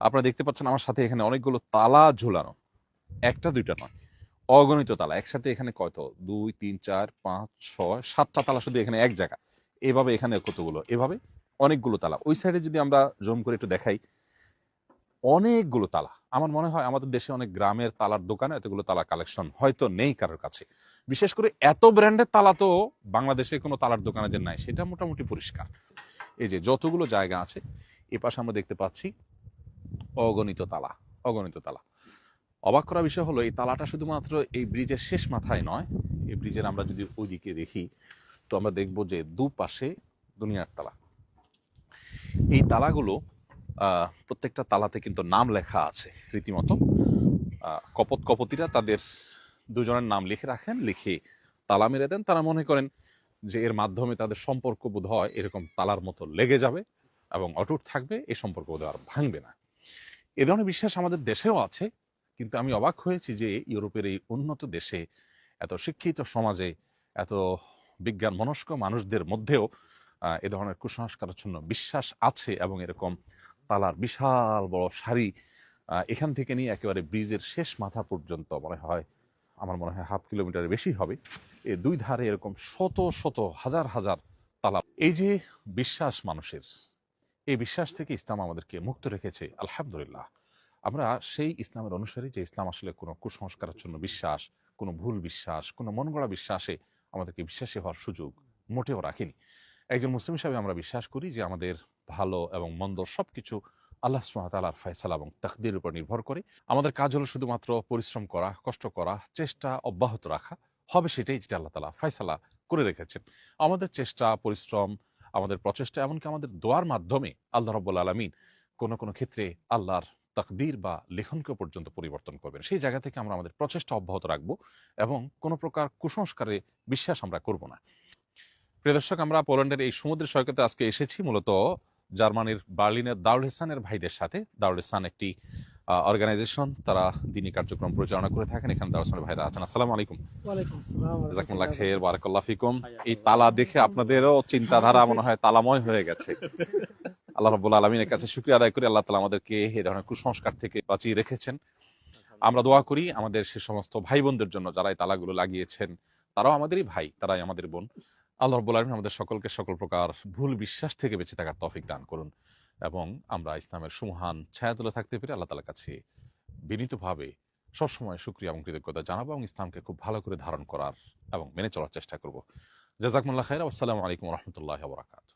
আপনারা দেখতে পাচ্ছেন আমার সাথে এখানে অনেকগুলো তালা ঝুলানো। একটা, দুইটা নয়। অগণিত তালা। একসাথে এখানে কত দুই, তিন, চার, পাঁচ, ছয়, সাতটা তালা শুধু এখানে এক জায়গা। এভাবে এখানে কতগুলো? এভাবে অনেকগুলো তালা। ওই সাইডে যদি আমরা জুম করে একটু দেখাই, অনেকগুলো তালা। আমার মনে হয় আমাদের দেশে অনেক গ্রামের তালার দোকানে এতগুলো তালা কালেকশন হয়তো নেই কারোর কাছে। বিশেষ করে এত ব্র্যান্ডের তালা তো বাংলাদেশে কোনো তালার দোকানে যে নাই, সেটা মোটামুটি পরিষ্কার। এই যে যতগুলো জায়গা আছে এ পাশে আমরা দেখতে পাচ্ছি অগণিত তালা অগণিত তালা অবাক করা বিষয় হলো, এই তালাটা শুধুমাত্র এই ব্রিজের শেষ মাথায় নয়, এই ব্রিজের আমরা যদি ওইদিকে দেখি, তো আমরা দেখব যে দুপাশে দুনিয়ার তালা। এই তালাগুলো প্রত্যেকটা তালাতে কিন্তু নাম লেখা আছে, রীতিমতো। কপত কপতিরা তাদের দুজনের নাম লিখে রাখেন, লিখে তালা মেরে দেন। তারা মনে করেন যে এর মাধ্যমে তাদের সম্পর্ক বোধ হয় এরকম তালার মতো লেগে যাবে এবং অটুট থাকবে এই সম্পর্ক বোধ আর ভাঙবে না। এ ধরনের বিশ্বাস আমাদের দেশেও আছে, কিন্তু আমি অবাক হয়েছি যে ইউরোপের এই উন্নত দেশে এত শিক্ষিত সমাজে এত বিজ্ঞান মনস্ক মানুষদের মধ্যেও এ ধরনের কুসংস্কারাচ্ছন্ন বিশ্বাস আছে এবং এরকম তালার বিশাল বড় সারি এখান থেকে নিয়ে একেবারে ব্রিজের শেষ মাথা পর্যন্ত মনে হয়, আমার মনে হয় হাফ কিলোমিটারের বেশি হবে। এ দুই ধারে এরকম শত শত, হাজার হাজার তালা। এই যে বিশ্বাস মানুষের এই বিশ্বাস থেকে ইসলাম আমাদেরকে মুক্ত রেখেছে, আলহামদুলিল্লাহ। আমরা সেই ইসলামের অনুসারী যে ইসলাম আসলে কোনো কুসংস্কারাচ্ছন্ন বিশ্বাস, কোনো ভুল বিশ্বাস, কোনো মন গড়া বিশ্বাসে আমাদেরকে বিশ্বাসী হওয়ার সুযোগ মোটেও রাখেনি। একজন মুসলিম হিসাবে আমরা বিশ্বাস করি যে আমাদের ভালো এবং মন্দ সব কিছু আল্লাহ সুহাতালার ফয়সালা এবং তাকদির উপর নির্ভর করে। আমাদের কাজ হলো শুধুমাত্র পরিশ্রম করা, কষ্ট করা, চেষ্টা অব্যাহত রাখা। হবে সেটাই যেটা আল্লাহ তালা ফয়সালা করে রেখেছেন। আমাদের চেষ্টা, পরিশ্রম আমাদের প্রচেষ্টা এমনকি আমাদের দোয়ার মাধ্যমে আল্লাহ রব্বুল আলমিন কোনো কোনো ক্ষেত্রে আল্লাহর তাকদির বা লেখনকে পর্যন্ত পরিবর্তন করবেন। সেই জায়গা থেকে আমরা আমাদের প্রচেষ্টা অব্যাহত রাখব এবং কোনো প্রকার কুসংস্কারে বিশ্বাস আমরা করব না। প্রিয় দর্শক, আমরা পোল্যান্ডের এই সমুদ্রের সৈকতে আজকে এসেছি। মূলত জার্মানির বার্লিনের দারুল ইহসানের ভাইদের সাথে। দারুল ইহসান একটি অর্গানাইজেশন তারা দিনী কার্যক্রম পরিচালনা করে থাকেন। এখানে দারুল ইহসানের ভাইরা আছেন। আসসালামু আলাইকুম। ওয়ালাইকুম আসসালাম ওয়া জাজাকুমুল্লাহ খের বারাকাল্লাহ ফিকুম। এই তালা দেখে আপনাদেরও চিন্তাধারা মনে হয় তালাময় হয়ে গেছে। আল্লাহ রাব্বুল আলমিনের কাছে শুক্রিয়া আদায় করি। আল্লাহ তালা আমাদেরকে এই ধরনের কুসংস্কার থেকে বাঁচিয়ে রেখেছেন। আমরা দোয়া করি আমাদের সে সমস্ত ভাই বোনদের জন্য যারা এই তালাগুলো লাগিয়েছেন তারাও আমাদেরই ভাই তারাই আমাদের বোন। আল্লাহ রব্বুল আলমিন আমাদের সকলকে সকল প্রকার ভুল বিশ্বাস থেকে বেঁচে থাকার তৌফিক দান করুন। এবং আমরা ইসলামের সুমহান ছায়া তুলে থাকতে পেরে আল্লাহ তালার কাছে বিনীতভাবে সবসময় সুক্রিয়া এবং কৃতজ্ঞতা জানাব এবং ইসলামকে খুব ভালো করে ধারণ করার এবং মেনে চলার চেষ্টা করব। জাজাকমুল্লাহ খাইর। আসসালামু আলাইকুম রহমতুল্লাহ বরাকাত